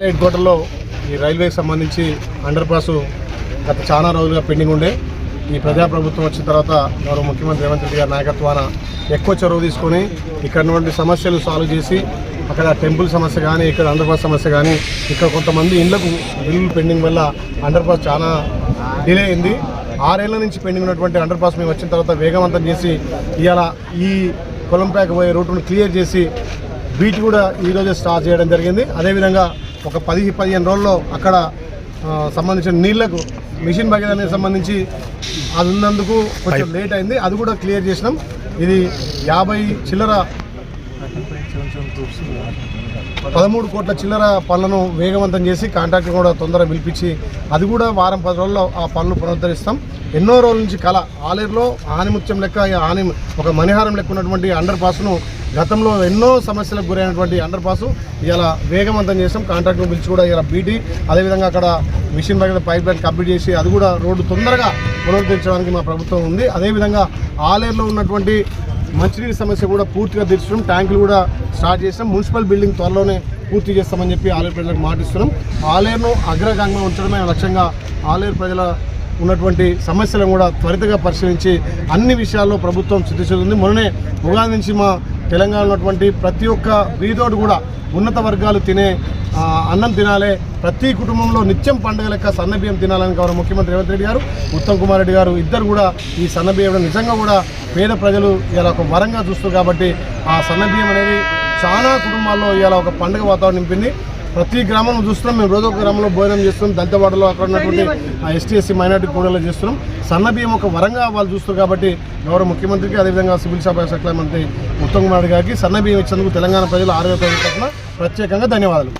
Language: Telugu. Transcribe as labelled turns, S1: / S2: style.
S1: హెడ్ క్వార్టర్లో ఈ రైల్వేకి సంబంధించి అండర్ పాస్ గత చాలా రోజులుగా పెండింగ్ ఉండే. ఈ ప్రజాప్రభుత్వం వచ్చిన తర్వాత గౌరవ ముఖ్యమంత్రి రేవంత్ రెడ్డి గారి నాయకత్వాన ఎక్కువ చొరవ తీసుకొని ఇక్కడ ఉన్నటువంటి సమస్యలు సాల్వ్ చేసి అక్కడ టెంపుల్ సమస్య కానీ ఇక్కడ అండర్ పాస్ సమస్య కానీ ఇక్కడ కొంతమంది ఇండ్లకు బిల్లులు పెండింగ్ వల్ల అండర్ పాస్ చాలా డిలే అయింది. ఆరేళ్ళ నుంచి పెండింగ్ ఉన్నటువంటి అండర్ పాస్ మేము వచ్చిన తర్వాత వేగవంతం చేసి ఇవాళ ఈ కొలంపాక పోయే రూట్ను క్లియర్ చేసి బీచ్ కూడా ఈరోజే స్టార్ట్ చేయడం జరిగింది. అదేవిధంగా ఒక పది పదిహేను రోజుల్లో అక్కడ సంబంధించిన నీళ్ళకు మిషన్ భగీరథకి సంబంధించి అది ఉన్నందుకు కొంచెం లేట్ అయింది. అది కూడా క్లియర్ చేసినాం. ఇది యాభై చిల్లర పదమూడు కోట్ల చిల్లర పనులను వేగవంతం చేసి కాంట్రాక్ట్ కూడా తొందరగా పిలిపించి అది కూడా వారం పది రోజుల్లో ఆ పనులు పునరుద్ధరిస్తాం. ఎన్నో రోజుల నుంచి కళ ఆలేరులో ఆనిముత్యం లెక్క ఆని ఒక మణిహారం లెక్క ఉన్నటువంటి అండర్ పాస్ను గతంలో ఎన్నో సమస్యలకు గురైనటువంటి అండర్ పాస్ ఇలా వేగవంతం చేసాం. కాంట్రాక్టర్ పిలిచి కూడా ఇలా బీటీ అదేవిధంగా అక్కడ మిషన్ దగ్గర పైప్ లైన్ కంప్లీట్ చేసి అది కూడా రోడ్డు తొందరగా పునరుద్ధరించడానికి మా ప్రభుత్వం ఉంది. అదేవిధంగా ఆలేరులో ఉన్నటువంటి మంచినీటి సమస్య కూడా పూర్తిగా తీర్చడం ట్యాంకులు కూడా స్టార్ట్ చేసినాం. మున్సిపల్ బిల్డింగ్ త్వరలోనే పూర్తి చేస్తామని చెప్పి ఆలేరు ప్రజలకు మాటిస్తున్నాం. ఆలేరును అగ్రగంగా ఉంచడమే లక్ష్యంగా ఆలేరు ప్రజల ఉన్నటువంటి సమస్యలను కూడా త్వరితగా పరిశీలించి అన్ని విషయాల్లో ప్రభుత్వం చిత్తశుద్ధి ఉంది మొన్ననే ఉగాది నుంచి మా తెలంగాణలో ఉన్నటువంటి ప్రతి ఒక్క బీదోడు కూడా ఉన్నత వర్గాలు తినే అన్నం తినాలే. ప్రతి కుటుంబంలో నిత్యం పండుగ లెక్క సన్నబియ్యం తినాలని గౌరవ ముఖ్యమంత్రి రేవంత్ రెడ్డి గారు ఉత్తమ్ కుమార్ రెడ్డి గారు ఇద్దరు కూడా ఈ సన్నబియ్యం నిజంగా కూడా పేద ప్రజలు ఇలా ఒక వరంగా చూస్తారు కాబట్టి ఆ సన్నబియ్యం అనేది చాలా కుటుంబాల్లో ఇలా ఒక పండుగ వాతావరణం నింపింది ప్రతి గ్రామం చూస్తున్నాం. మేము రోజు ఒక గ్రామంలో భోజనం చేస్తున్నాం. దంతవాడలో అక్కడ ఉన్నటువంటి ఎస్టీ ఎస్సీ మైనార్టీ కూడలో చేస్తున్నాం. సన్న బియ్యం ఒక వరంగా వాళ్ళు చూస్తారు కాబట్టి గౌరవ ముఖ్యమంత్రికి అదేవిధంగా సివిల్ సప్లై శాఖ మంత్రి ఉత్తమ్ కుమార్ గారికి సన్న బియ్యం ఇచ్చేందుకు తెలంగాణ ప్రజలు ఆరోగ్య ప్రజల ప్రత్యేకంగా ధన్యవాదాలు.